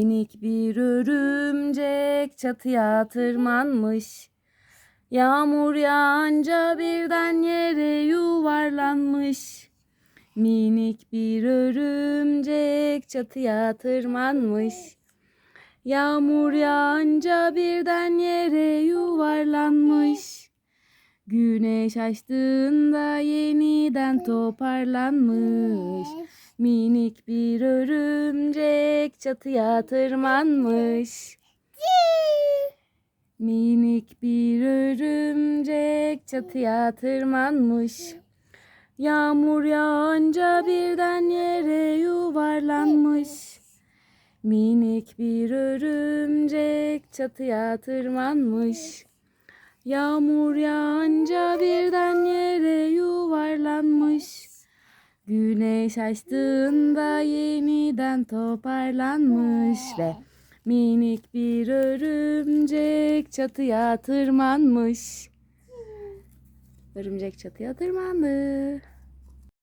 Minik bir örümcek çatıya tırmanmış. Yağmur yağınca birden yere yuvarlanmış. Minik bir örümcek çatıya tırmanmış. Yağmur yağınca birden yere yuvarlanmış. Güneş açtığında yeniden toparlanmış. Minik bir örümcek çatıya tırmanmış. Minik bir örümcek çatıya tırmanmış. Yağmur yağınca birden yere yuvarlanmış. Minik bir örümcek çatıya tırmanmış. Yağmur yağınca birden yere yuvarlanmış. Güneş açtığında yeniden toparlanmış ve minik bir örümcek çatıya tırmanmış. Örümcek çatıya tırmandı.